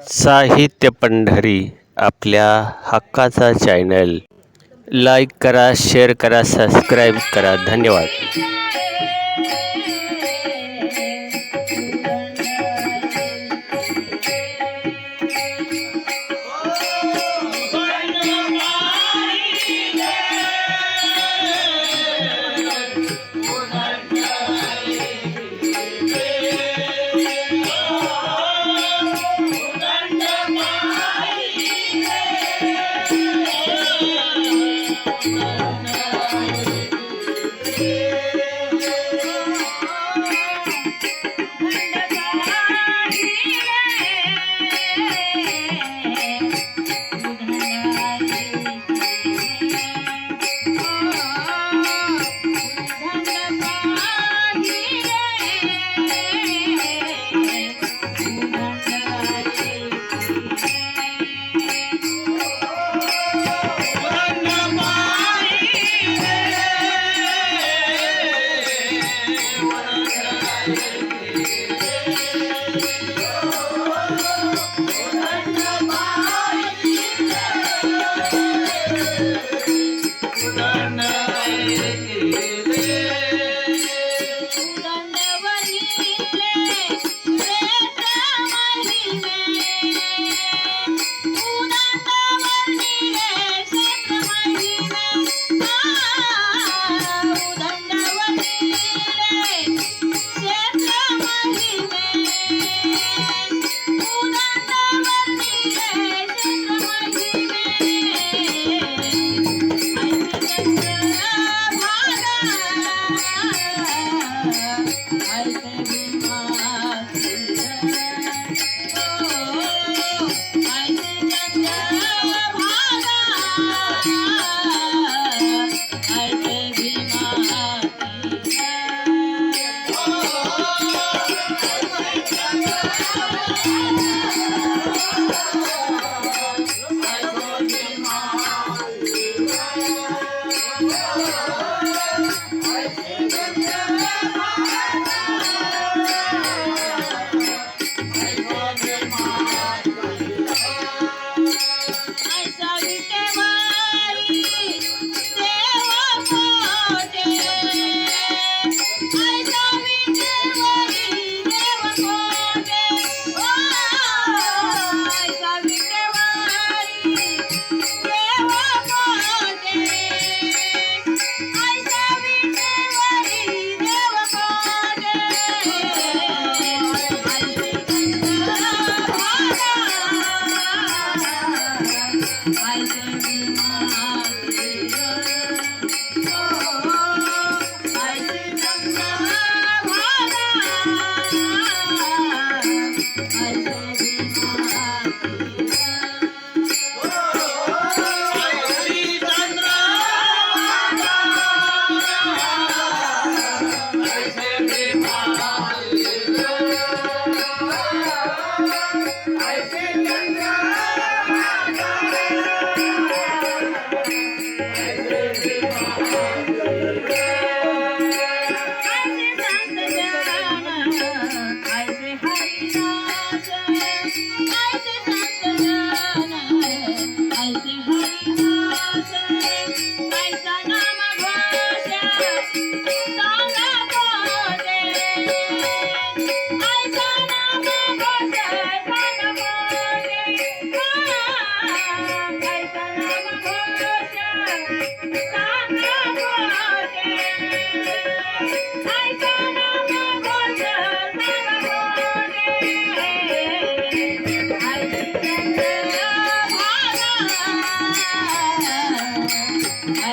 साहित्य पंढरी आपल्या हक्काचा चॅनल लाईक करा शेअर करा सबस्क्राईब करा. धन्यवाद. vai ser